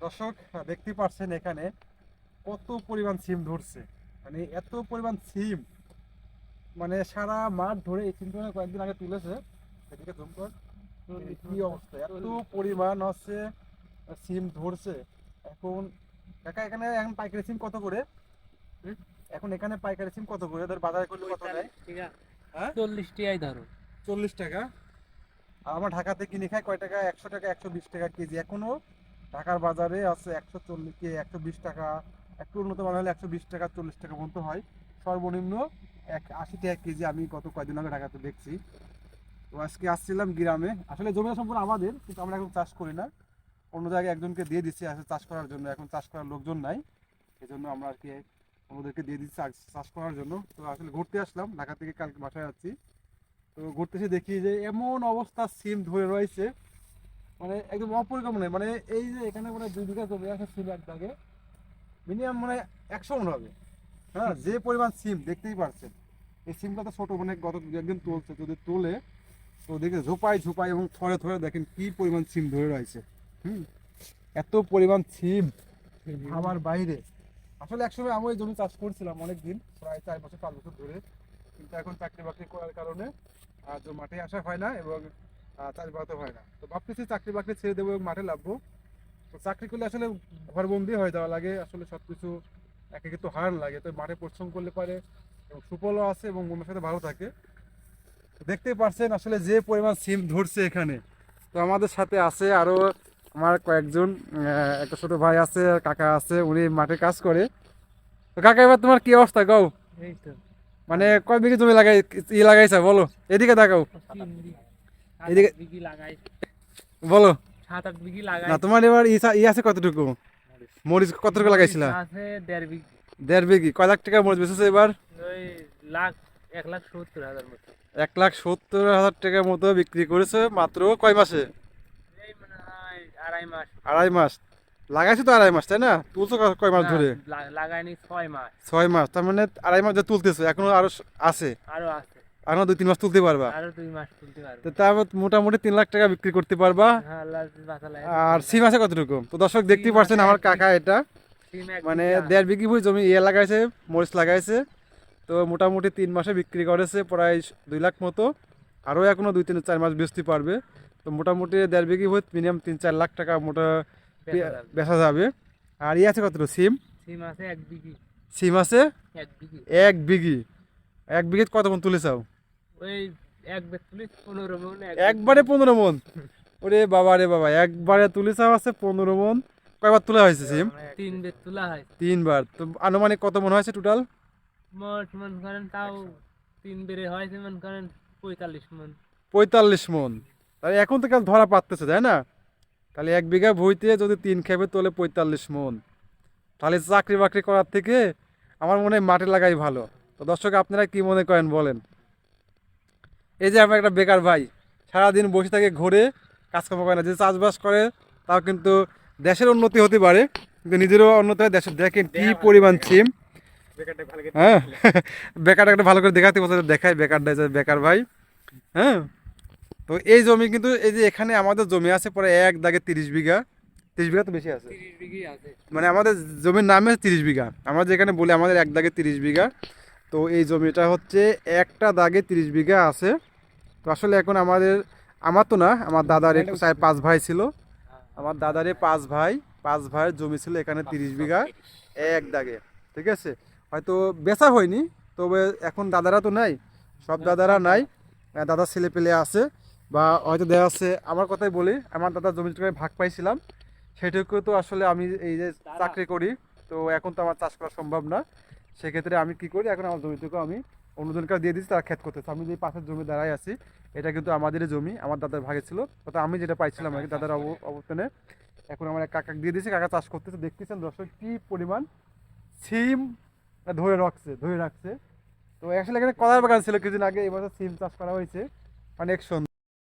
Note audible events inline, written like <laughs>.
দর্শক দেখতে পাচ্ছেন এখানে কত পরিমাণ সিম ধরছে। মানে এত পরিমাণ সিম। মানে সারা মাঠ ধরে এই সিমটা না কয়েকদিন আগে তুলেছে। এদিকে জুম কর। এই কি অবস্থা? এত পরিমাণ হচ্ছে সিম ধরছে। এখন কাকা এখানে এখন পাইকারি সিম কত করে? এখন এখানে পাইকারি সিম কত করে? ধর বাজারে করলে কত দেয়? হ্যাঁ? চল্লিশ টিয়াই ধরো। চল্লিশ টাকা? আর আমরা ঢাকাতে কিনে খাই কয় টাকা? একশো টাকা একশো বিশ টাকা কেজি। এখনও ঢাকার বাজারে আছে একশো চল্লিশ একশো বিশ টাকা, একটু উন্নত মানের হলে একশো বিশ টাকা, চল্লিশ টাকা পর্যন্ত হয়। সর্বনিম্ন এক আশি টাকা কেজি আমি গত কয়েকদিন আগে ঢাকাতে দেখছি। তো আজকে আসছিলাম গ্রামে। আসলে জমিটা সম্পূর্ণ আমাদের, কিন্তু আমরা এখন চাষ করি না। অন্য জায়গায় একজনকে দিয়ে দিচ্ছি, আসলে চাষ করার জন্য। এখন চাষ করার লোকজন নাই। এই জন্য আমরা আর কি ওদেরকে দিয়ে দিচ্ছি চাষ করার জন্য। তো আসলে ঘুরতে আসলাম, ঢাকা থেকে কালকে বাসায় যাচ্ছি। তো ঘুরতে এসে দেখি যে এমন অবস্থা সিম ধরে রয়েছে। মানে একদম অপরিকল্পনা মানে এই যে এখানে মানে দুই বিঘা জমি আছে সিম এক মিনিমাম মানে একশো মন হবে। হ্যাঁ যে পরিমাণ সিম, দেখতেই পারছেন। এই সিমটা তো ছোট মানে গত একদিন তুলছে, যদি তোলে, তো দেখে ঝোপাই ঝোপাই এবং থরে থরে দেখেন কি পরিমাণ সিম ধরে রয়েছে। হুম, এত পরিমাণ সিম আমার বাইরে। আসলে একসময় আমি ওই জমি চাষ করছিলাম অনেক দিন প্রায় চার বছর, পাঁচ বছর ধরে। কিন্তু এখন চাকরি বাকরি করার কারণে আর মাঠে আসা হয় না এবং চাষবাসও হয় না। তো ভাবতেছি চাকরি বাকরি ছেড়ে দেবো মাঠে লাগবো তো চাকরি করলে আসলে ঘরবন্দি হয়ে যাওয়া লাগে আসলে সব কিছু একে কিন্তু হার লাগে। তো মাঠে পরিশ্রম করলে পারে এবং সুফলও আছে এবং মনের সাথে ভালো থাকে। দেখতেই পারছেন আসলে যে পরিমাণ সিম ধরছে এখানে। তো আমাদের সাথে আছে আরও আমার কয়েকজন একটা ছোট ভাই আছে কাকা আছে উনি মাঠে কাজ করে। তো কাকা এবার তোমার কি অবস্থা? গাও মানে কয় বিঘে জমি লাগাই ই লাগাইছা? বলো। এদিকে দেখাও। এদিকে- লাগাই। বলো। সাত আট বিঘি লাগাই। না তোমার এবার ই আছে কতটুকু? মরিচ। কতটুকু লাগাইছিলা? আছে দেড় বিঘি। দেড় বিঘি। কয় লাখ টাকা মরিচ বেঁচেছে এবার? ওই লাখ এক লাখ সত্তর হাজার মতো। এক লাখ সত্তর হাজার টাকার মতো বিক্রি করেছে মাত্র কয় মাসে? আড়াই মাস। আড়াই মাস। লাগাইছো তো আড়াই মাস তাই না? তুলছো কয় মাস ধরে? লাগাইনি ছয় মাস। ছয় মাস তার মানে আড়াই মাস যে তুলতেছো এখনও আরও আছে? আরও আছে। এখনও দুই তিন মাস তুলতে পারবা। আরও দুই মাস তুলতে পারব। তো তার মোটামুটি তিন লাখ টাকা বিক্রি করতে পারবা। হ্যাঁ আর সিম আছে কতটুকু? তো দর্শক দেখতেই সিম পারছেন আমার কাকা এটা। মানে। দেড় বিঘি ভুই জমি ইয়ে লাগাইছে মরিচ লাগাইছে। তো মোটামুটি তিন মাসে বিক্রি করেছে প্রায় দুই লাখ মতো। আরও এখনও দুই তিন চার মাস বেচতে পারবে। তো মোটামুটি দেড় বিঘি ভুই মিনিমাম তিন চার লাখ টাকা মোটা বেচা যাবে। আর ইয়ে আছে কতটুকু? সিম? সিম আছে এক বিঘি। সিম আছে? এক বিঘি। এক বিঘি। এক বিঘে কত মন তুলেছ ওই এক পনেরো মন একবারে পনেরো মন। ওরে বাবা রে বাবা একবারে তুলে তুলেছ আছে পনেরো মন। কয়বার তোলা হয়েছে সিম? তিন বেগ তোলা হয়। তিনবার। তো আনুমানিক কত মন হয়েছে টোটাল মোট মন করেন তাও তিন বেড়ে হয়েছে মন করেন পঁয়তাল্লিশ মন। পঁয়তাল্লিশ মন। তাহলে এখন তো কেউ ধরা পাচ্ছে তাই না? তাহলে এক বিঘা ভুইতে যদি তিন খেপে তোলে পঁয়তাল্লিশ মন। তাহলে চাকরি বাকরি করার থেকে আমার মনে হয় মাঠে লাগাই ভালো। তো দর্শক আপনারা কি মনে করেন বলেন? এই যে আমার একটা বেকার ভাই সারাদিন বসে থাকে ঘুরে কাজকর্ম করে না। যে চাষবাস করে তাও কিন্তু দেশের উন্নতি হতে পারে কিন্তু নিজেরও উন্নতি হয় দেশের দেখেন কি পরিমাণ সিম হ্যাঁ <laughs> বেকারটা একটা ভালো করে দেখাতে বলতে দেখায় বেকারটা যে বেকার ভাই। হ্যাঁ তো এই জমি কিন্তু এই যে এখানে আমাদের জমি আছে পরে এক দাগে তিরিশ বিঘা। তিরিশ বিঘা তো বেশি আছে। আছে। মানে আমাদের জমির নামে তিরিশ বিঘা। আমরা যেখানে বলি আমাদের এক দাগে তিরিশ বিঘা। তো এই জমিটা হচ্ছে একটা দাগে তিরিশ বিঘা আছে। তো আসলে এখন আমাদের আমার তো না আমার দাদার একটু চার পাঁচ ভাই ছিল। আমার দাদারে পাঁচ ভাই পাঁচ ভাইয়ের জমি ছিল এখানে তিরিশ বিঘা এক দাগে ঠিক আছে? হয়তো বেচা হয়নি তবে এখন দাদারা তো নাই সব দাদারা নাই দাদার ছেলে পেলে আছে বা হয়তো দেওয়া আছে। আমার কথাই বলি আমার দাদার জমিটুকু আমি ভাগ পাইছিলাম সেটুকু তো আসলে আমি এই যে চাকরি করি তো এখন তো আমার চাষ করা সম্ভব না। সেক্ষেত্রে আমি কি করি এখন আমার জমিটুকু আমি অন্যজনকে দিয়ে দিচ্ছি তারা ক্ষেত করতেছে। আমি যে পাশের জমি দাঁড়াই আছি, এটা কিন্তু আমাদেরই জমি, আমার দাদার ভাগে ছিল। তো আমি যেটা পাইছিলাম আর কি, দাদার অব- অবস্থানে, এখন আমার এক কাকা দিয়ে দিয়েছি, কাকা চাষ করতেছে, দেখতেছেন দর্শক কী পরিমাণ সিম ধরে রাখছে ধরে রাখছে। তো আসলে এখানে কলার বাগান ছিল, কিছুদিন আগে এবছর সিম চাষ করা হয়েছে। অনেক সুন্দর